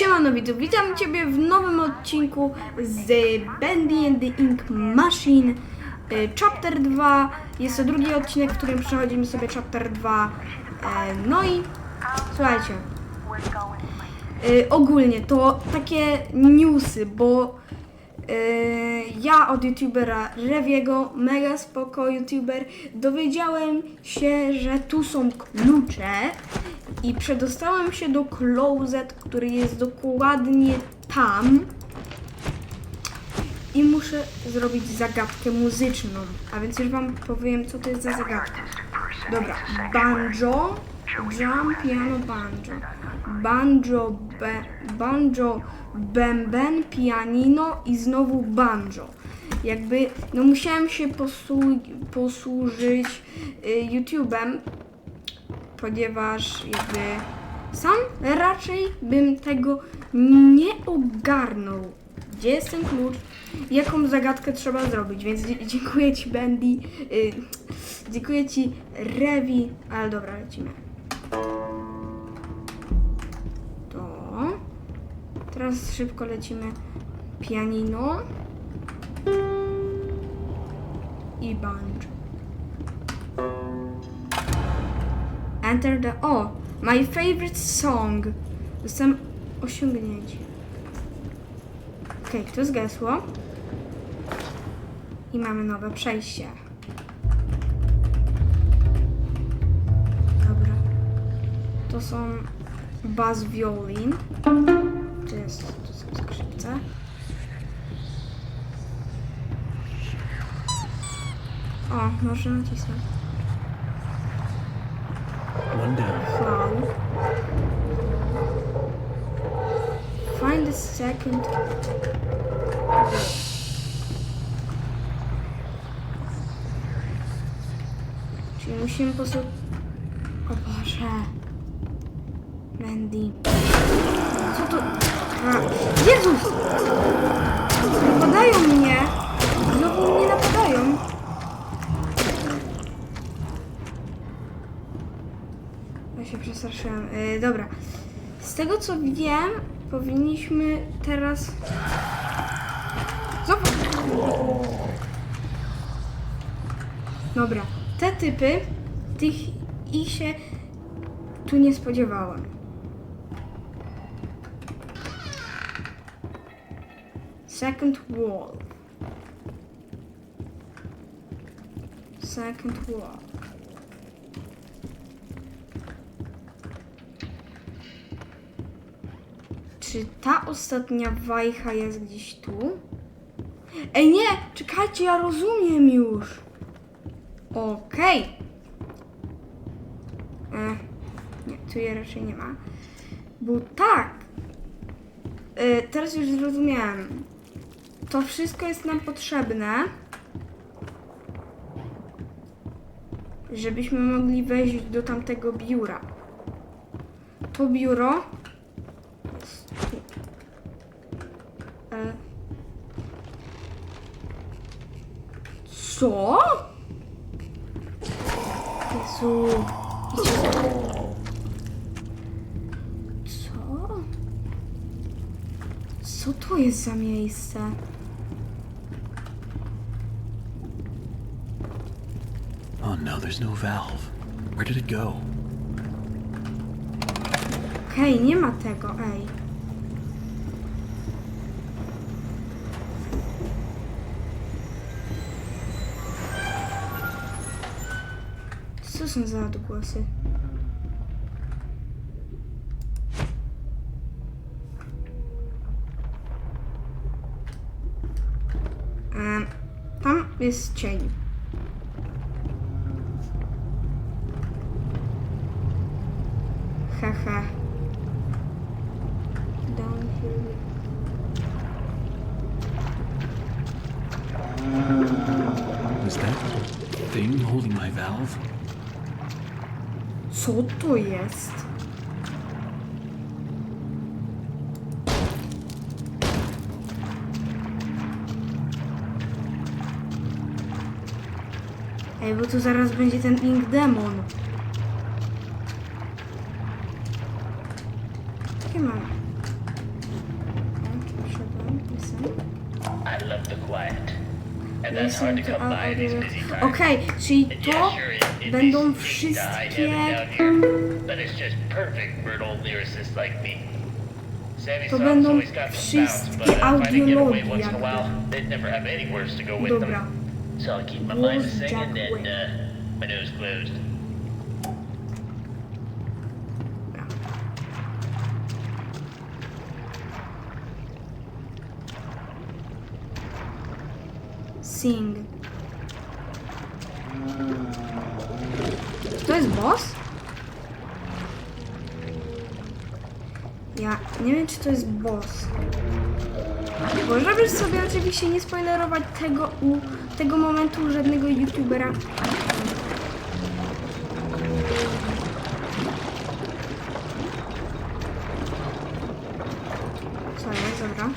Siemano widzów, witam Ciebie w nowym odcinku z Bendy and the Ink Machine e, Chapter 2 Jest to drugi odcinek, w którym przechodzimy sobie Chapter 2 E, No i słuchajcie. E, Ogólnie to takie newsy, bo ja od youtubera Rewiego, mega spoko youtuber, dowiedziałem się, że tu są klucze i przedostałem się do closet, który jest dokładnie tam i muszę zrobić zagadkę muzyczną, a więc już wam powiem co to jest za zagadka. Dobra, banjo, drum, piano, banjo, banjo, be, banjo, bęben, pianino i znowu banjo. Jakby, no musiałem się posłu- posłużyć y, YouTube'em, ponieważ jakby sam raczej bym tego nie ogarnął. Gdzie jest ten klucz? Jaką zagadkę trzeba zrobić? Więc dziękuję Ci, Bendy. y, dziękuję Ci, Revi. Ale dobra, lecimy. To. Teraz szybko lecimy. Pianino. I banjo. Enter the... O! My favorite song. Dostałem osiągnięcie. Okej, to zgasło. I mamy nowe przejście. Dobra. To są bass violin. To jest... To są skrzypce. O, można nacisnąć. One down. Find the second. Czyli musimy po. O Boże. Mandy. Co to? A, Jezus! Przestraszyłem. Yy, dobra. Z tego co wiem, powinniśmy teraz. Dobra. Te typy, tych ich się tu nie spodziewałem. Second wall. Second wall. Czy ta ostatnia wajcha jest gdzieś tu? Ej, nie! Czekajcie, ja rozumiem już. Okej. E, nie, tu je raczej nie ma. Bo tak. E, teraz już zrozumiałem. To wszystko jest nam potrzebne. Żebyśmy mogli wejść do tamtego biura. To biuro Co? Jezu. Co? Co to jest za miejsce? Oh no, there's no valve. Where did it go? Hej, nie ma tego, ej. Co są za odgłosy? Em, Tam jest cień. Haha. Down here. Was that thing holding my valve? Co to jest? Ej, bo tu zaraz będzie ten Ink Demon. Takie mam. I love the quiet. And that's hard to come by these busy times. Okej, czyli And to będą wszystkie... To będą wszystkie I did get away To jest boss? Ja nie wiem, czy to jest boss. Bo żeby sobie oczywiście nie spoilerować tego, u, tego momentu żadnego youtubera. Co jest? Dobra.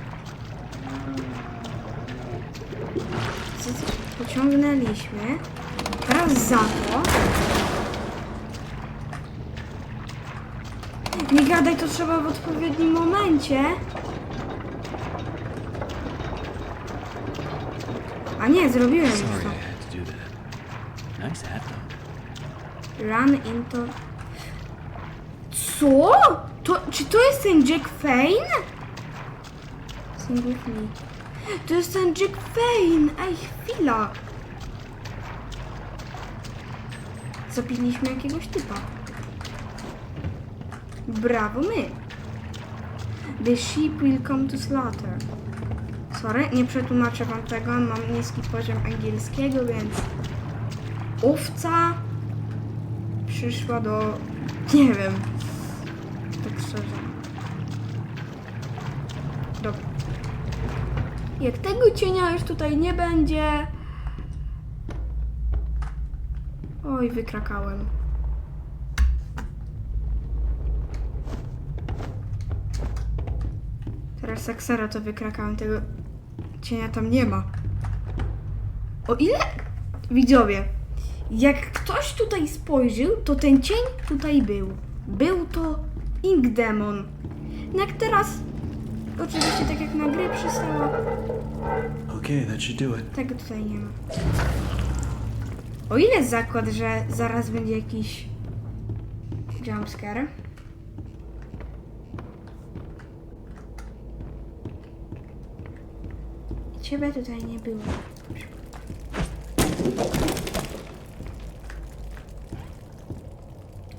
Pociągnęliśmy. Teraz za to. Nie gadaj, to trzeba w odpowiednim momencie. A nie, zrobiłem już Sorry to. I had to do that. Nice hat, though. Run into... Co? To, czy to jest ten Jack Fane? Sing with me. To jest ten Jack Fane! Ej, chwila! Zabiliśmy jakiegoś typa. Brawo my! The sheep will come to slaughter. Sorry, nie przetłumaczę wam tego, mam niski poziom angielskiego, więc... Owca przyszła do... nie wiem. Tak szczerze. Dobra. Jak tego cienia już tutaj nie będzie... Oj, wykrakałem. Teraz jak to wykrakałem, tego cienia tam nie ma. O ile... Widzowie, jak ktoś tutaj spojrzał, to ten cień tutaj był. Był to Ink Demon. No Jak teraz, oczywiście tak jak na gry przystało, Okay, that should do it. tego tutaj nie ma. O ile zakład, że zaraz będzie jakiś jumpscare? Ciebie tutaj nie było.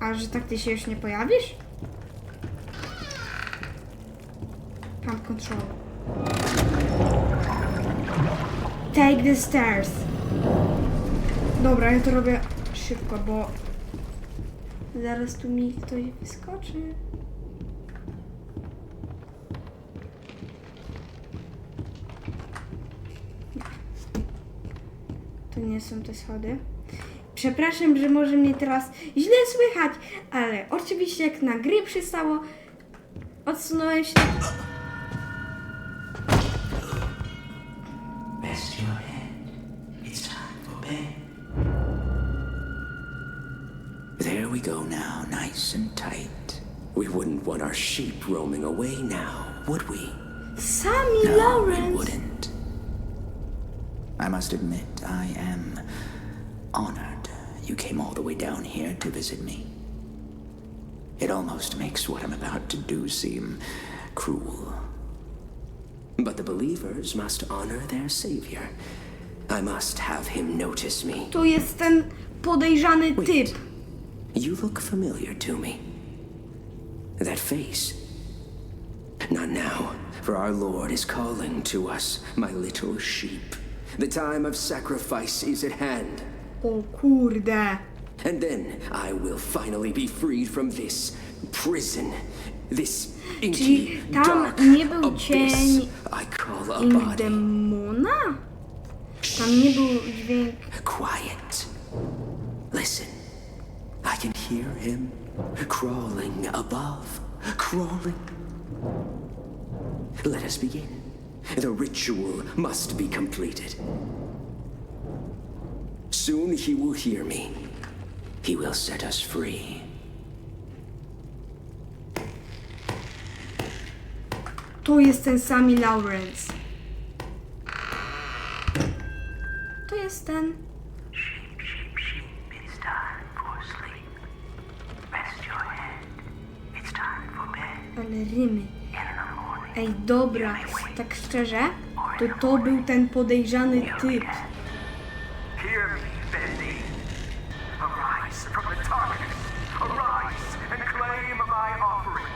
A że tak ty się już nie pojawisz? Pump control. Take the stairs. Dobra, ja to robię szybko, bo zaraz tu mi ktoś wyskoczy. To nie są te schody. Przepraszam, że może mnie teraz źle słychać, ale oczywiście jak na gry przystało, odsunąłem się. Bed. There we go now, nice and tight. We wouldn't want our sheep roaming away now, would we? Sammy No, we Lawrence! wouldn't. I must admit, I am honored you came all the way down here to visit me. It almost makes what I'm about to do seem cruel. But the believers must honor their savior. I must have him notice me. Tu jest ten podejrzany Wait. typ. You look familiar to me. That face. Not now, for our Lord is calling to us, my little sheep. The time of sacrifice is at hand. O kurde. And then I will finally be freed from this prison. This inky, tam dark nie był abyss I call a body. Demona? Tam nie był dźwięk. Quiet. Listen. I can hear him crawling above. Crawling. Let us begin. The ritual must be completed. Soon he will hear me. He will set us free. To jest ten Sami Lawrence. To jest ten. Ale rymy. Ej, dobra. Tak szczerze, to to był ten podejrzany typ.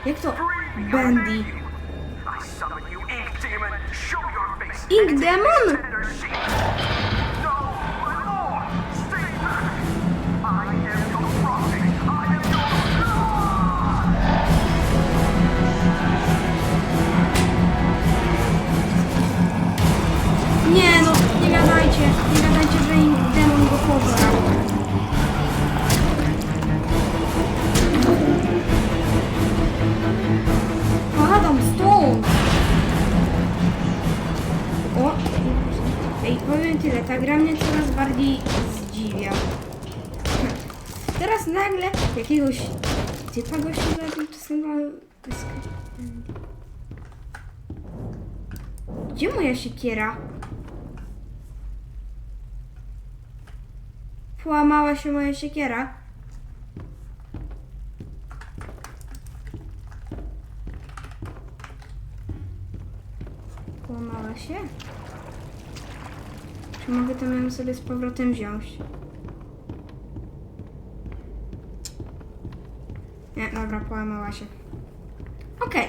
Jak to Bendy? Ink Demon. Jakiegoś typa gościu zabił, to chyba... Gdzie moja siekiera? Połamała się moja siekiera. Połamała się? Czy mogę to ją sobie z powrotem wziąć? Nie, dobra, połamała się. Okej.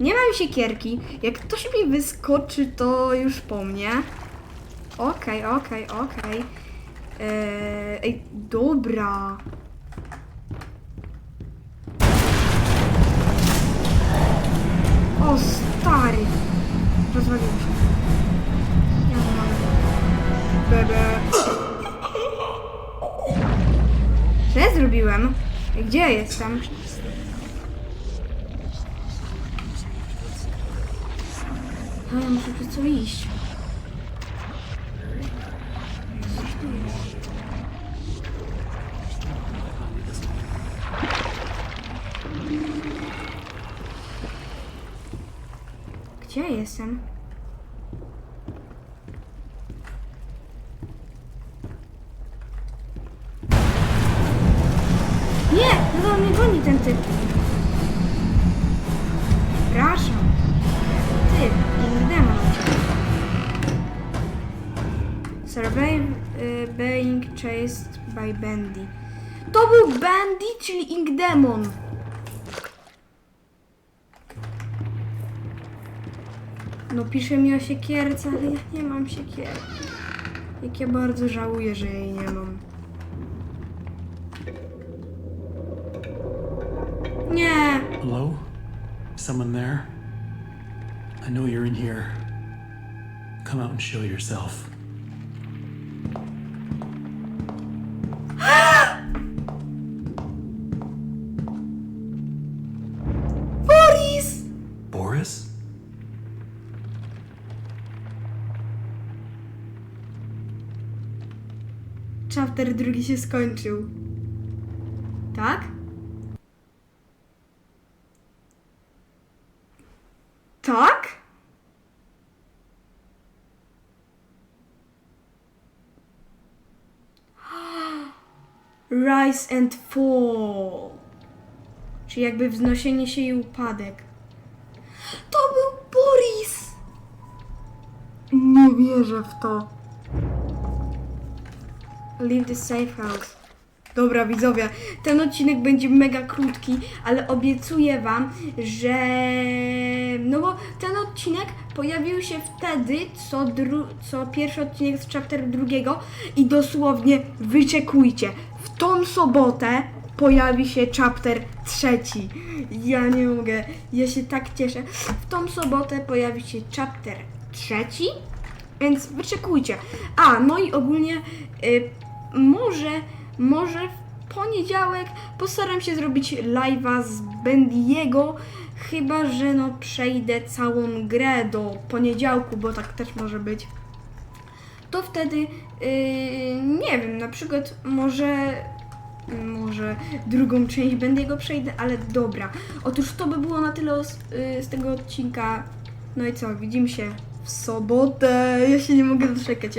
Nie mam siekierki. Jak ktoś mi wyskoczy, to już po mnie. Okej, okej, okej. Eee, Ej, dobra. O, stary. Rozwaliło się. Ja mogę. Bebe. Co ja zrobiłem? Gdzie jestem? A ja muszę przez co iść. Gdzie jestem? Chased by Bandy. To był Bandy, czyli Ink Demon. No pisze mi o siekierce, ale ja nie mam siekierki. Jak ja bardzo żałuję, że jej nie mam. Nie! Hello? Someone there? I know you're in here. Come out and show yourself. Drugi się skończył. Tak? Tak? Rise and fall. Czyli jakby wznoszenie się i upadek. To był Boris! Nie wierzę w to. Leave the safe house. Dobra, widzowie, ten odcinek będzie mega krótki, ale obiecuję Wam, że. No bo ten odcinek pojawił się wtedy, co, dru... co pierwszy odcinek z chapter drugiego, i dosłownie wyczekujcie. W tą sobotę pojawi się chapter trzeci. Ja nie mogę, ja się tak cieszę. W tą sobotę pojawi się chapter trzeci. Więc wyczekujcie. A, no i ogólnie y, może, może w poniedziałek postaram się zrobić live'a z Bendiego, chyba że no przejdę całą grę do poniedziałku, bo tak też może być. To wtedy, yy, nie wiem, na przykład może może drugą część Bendiego przejdę, ale dobra. Otóż to by było na tyle z, yy, z tego odcinka. No i co, widzimy się w sobotę. Ja się nie mogę doczekać.